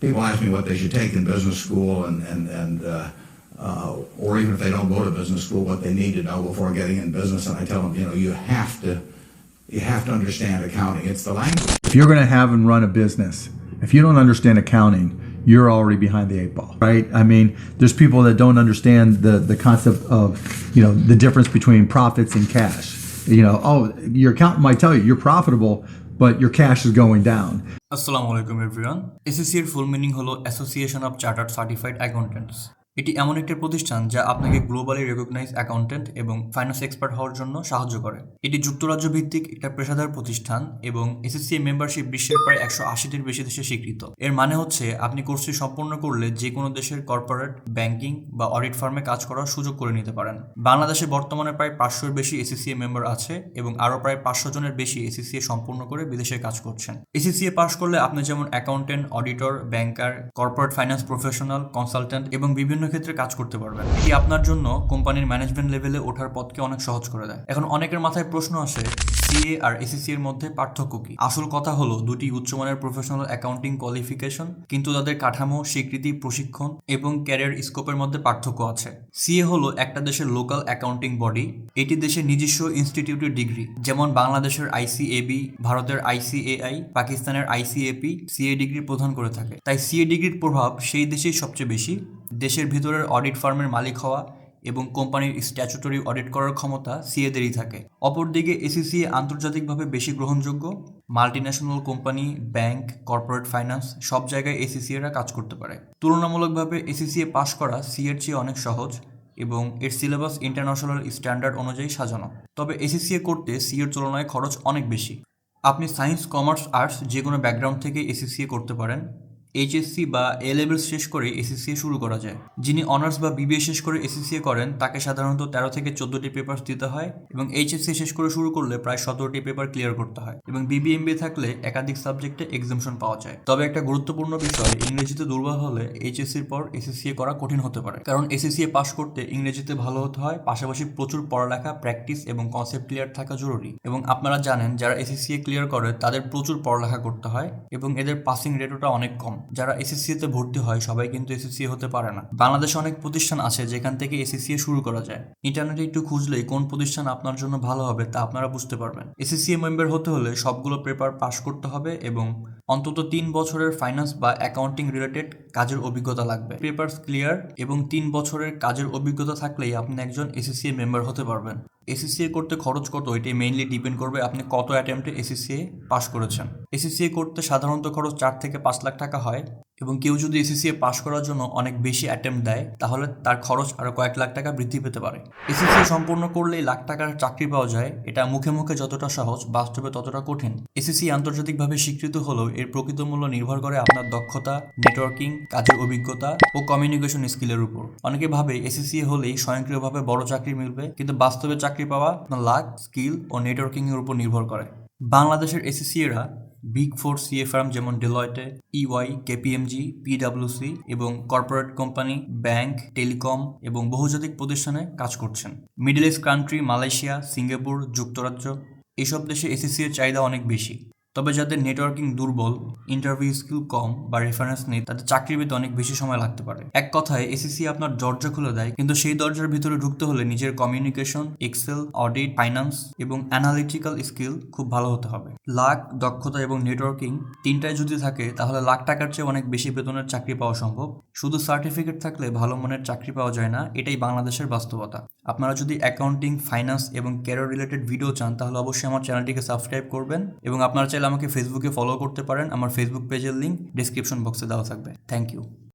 people ask me what they should take in business school and, and, and uh, uh, or even if they don't go to business school, what they need to know before getting in business. And I tell them, you know, you have to, you have to understand accounting. It's the language. If you're going to have and run a business, if you don't understand accounting, you're already behind the eight ball, right? I mean, there's people that don't understand the the concept of, you know, the difference between profits and cash. You know, oh, your accountant might tell you you're profitable, but your cash is going down. আসসালামু আলাইকুম everyone SSC এর full meaning হলো association of chartered certified accountants এটি এমন একটি প্রতিষ্ঠান যা আপনাকে গ্লোবালি রেকগনাইজ অ্যাকাউন্টেন্ট এবং ফাইন্যান্স এক্সপার্ট হওয়ার জন্য সাহায্য করে। এটি যুক্তরাজ্য ভিত্তিক একটা পেশাদার প্রতিষ্ঠান এবং এসএসসি মেম্বারশিপ বিশ্বের প্রায় একশো আশিটির বেশি দেশে স্বীকৃত। এর মানে হচ্ছে আপনি কোর্সটি সম্পন্ন করলে যে কোনো দেশের কর্পোরেট ব্যাংকিং বা অডিট ফার্মে কাজ করার সুযোগ করে নিতে পারেন। বাংলাদেশে বর্তমানে প্রায় পাঁচশোর বেশি এসিসিএ মেম্বার আছে এবং আরও প্রায় পাঁচশো জনের বেশি এসিসিএ সম্পূর্ণ করে বিদেশে কাজ করছেন। এসিসিএ পাস করলে আপনি যেমন accountant auditor banker corporate finance professional consultant এবং বিভিন্ন ক্ষেত্রে কাজ করতে পারবেন। এটি আপনার জন্য কোম্পানির ম্যানেজমেন্ট লেভেলে ওঠার পথকে অনেক সহজ করে দেয়। এখন অনেকের মাথায় প্রশ্ন আসে, সিএ আর এসিসি এর মধ্যে পার্থক্য কি? আসল কথা হলো, দুটি উচ্চমানের প্রফেশনাল অ্যাকাউন্টিং কোয়ালিফিকেশন কিন্তু তাদের কাঠামো, স্বীকৃতি, প্রশিক্ষণ এবং ক্যারিয়ার স্কোপের মধ্যে পার্থক্য আছে। সিএ হলো একটা দেশের লোকাল অ্যাকাউন্টিং বডি এটি দেশের নিজস্ব ইনস্টিটিউটের ডিগ্রি যেমন বাংলাদেশের আইসিএবি, ভারতের আইসিএআই, পাকিস্তানের আইসিএপি, সিএ ডিগ্রি প্রদান করে থাকে। তাই সিএ ডিগ্রির প্রভাব সেই দেশেই সবচেয়ে বেশি দেশের ভিতরের অডিট ফার্মের মালিক হওয়া এবং কোম্পানির স্ট্যাচুটরি অডিট করার ক্ষমতা সিএদেরই থাকে। অপরদিকে এসিসি আন্তর্জাতিকভাবে বেশি গ্রহণযোগ্য। Multinational company, bank, corporate finance সব জায়গায় এসিসিএরা কাজ করতে পারে। তুলনামূলকভাবে এসিসিএ পাশ করা সিএর চেয়ে অনেক সহজ এবং এর সিলেবাস ইন্টারন্যাশনাল স্ট্যান্ডার্ড অনুযায়ী সাজানো। তবে এসিসিএ করতে সিএর তুলনায় খরচ অনেক বেশি। আপনি সায়েন্স, কমার্স, আর্টস যে কোনো ব্যাকগ্রাউন্ড থেকে এসিসিএ করতে পারেন। এইচএসসি বা এ লেভেল শেষ করে এসএসসিএ শুরু করা যায়। যিনি অনার্স বা বিবিএ শেষ করে এসএসসিএ করেন, তাকে সাধারণত তেরো থেকে চোদ্দোটি পেপার দিতে হয় এবং এইচএসসি শেষ করে শুরু করলে প্রায় সতেরোটি পেপার ক্লিয়ার করতে হয় এবং বিবিএমবিএ থাকলে একাধিক সাবজেক্টে এক্সামশন পাওয়া যায়। তবে একটা গুরুত্বপূর্ণ বিষয়, ইংরেজিতে দুর্বল হলে এইচএসসির পর এসএসসিএ করা কঠিন হতে পারে। কারণ এসএসসিএ পাশ করতে ইংরেজিতে ভালো হতে হয়, পাশাপাশি প্রচুর পড়ালেখা প্র্যাকটিস এবং কনসেপ্ট ক্লিয়ার থাকা জরুরি। এবং আপনারা জানেন, যারা এসএসসিএ ক্লিয়ার করে, তাদের প্রচুর পড়ালেখা করতে হয় এবং এদের পাসিং রেটটা অনেক কম। যারা এসএসসিতে ভর্তি হয়, সবাই কিন্তু এসএসসিএ হতে পারে না। বাংলাদেশে অনেক প্রতিষ্ঠান আছে যেখান থেকে এসএসসিএ শুরু করা যায়। ইন্টারনেটে একটু খুঁজলেই কোন প্রতিষ্ঠান আপনার জন্য ভালো হবে তা আপনারা বুঝতে পারবেন। এসএসসি মেম্বার হতে হলে সবগুলো পেপার পাশ করতে হবে এবং অন্তত তিন বছরের ফাইন্যান্স বা অ্যাকাউন্টিং রিলেটেড কাজের অভিজ্ঞতা লাগবে। পেপার ক্লিয়ার এবং তিন বছরের কাজের অভিজ্ঞতা থাকলেই আপনি একজন এসএসসিএ মেম্বার হতে পারবেন। এসএসসিএ করতে খরচ কত? এটি মেইনলি ডিপেন্ড করবে আপনি কত অ্যাটেম্পটে এসএসসিএ পাস করেছেন। এসএসসিএ করতে সাধারণত খরচ চার থেকে পাঁচ লাখ টাকা হয়। এবং কেউ যদি এসিসিএ পাশ করার জন্য অনেক বেশি অ্যাটেম্প দেয়, তাহলে তার খরচ আরও কয়েক লাখ টাকা বৃদ্ধি পেতে পারে। এসএসসি সম্পূর্ণ করলেই লাখ টাকার চাকরি পাওয়া যায়, এটা মুখে মুখে যতটা সহজ, বাস্তবে ততটা কঠিন। এসিসি আন্তর্জাতিকভাবে স্বীকৃত হলেও এর প্রকৃত মূল্য নির্ভর করে আপনার দক্ষতা নেটওয়ার্কিং কাজের অভিজ্ঞতা ও কমিউনিকেশন স্কিলের উপর। অনেকে ভাবে এসিসিএ হলেই স্বয়ংক্রিয়ভাবে বড় চাকরি মিলবে, কিন্তু বাস্তবে চাকরি পাওয়া আপনার লাক স্কিল ও নেটওয়ার্কিং এর উপর নির্ভর করে। বাংলাদেশের এসএসসি এরা বিগ ফোর সিএ ফার্ম যেমন ডেলয়েটে ইওয়াই কেপিএমজি পিডাব্লিউসি এবং কর্পোরেট কোম্পানি ব্যাংক টেলিকম এবং বহুজাতিক প্রতিষ্ঠানে কাজ করছেন। Middle East country Malaysia Singapore যুক্তরাজ্য, এসব দেশে এসএসসি এর চাহিদা অনেক বেশি। তবে যাদের নেটওয়ার্কিং দুর্বল ইন্টারভিউ স্কিল কম বা রেফারেন্স নেই, তাদের চাকরি পেতে অনেক বেশি সময় লাগতে পারে। এক কথায় এসিসি আপনার দরজা খুলে দেয়, কিন্তু সেই দরজার ভিতরে ঢুকতে হলে নিজের কমিউনিকেশন এক্সেল অডিট ফাইন্যান্স এবং অ্যানালিটিক্যাল স্কিল খুব ভালো হতে হবে। লাখ, দক্ষতা এবং নেটওয়ার্কিং তিনটায় যদি থাকে, তাহলে লাখ টাকার চেয়ে অনেক বেশি বেতনের চাকরি পাওয়া সম্ভব। শুধু সার্টিফিকেট থাকলে ভালো মানের চাকরি পাওয়া যায় না, এটাই বাংলাদেশের বাস্তবতা। আপনারা যদি অ্যাকাউন্টিং ফাইন্যান্স এবং ক্যারিয়ার রিলেটেড ভিডিও চান, তাহলে অবশ্যই আমার চ্যানেলটিকে সাবস্ক্রাইব করবেন এবং আপনারা চাইলে আমাকে ফেসবুকে ফলো করতে পারেন। আমার ফেসবুক পেজের লিঙ্ক ডিসক্রিপশন বক্সে দেওয়া থাকবে। Thank you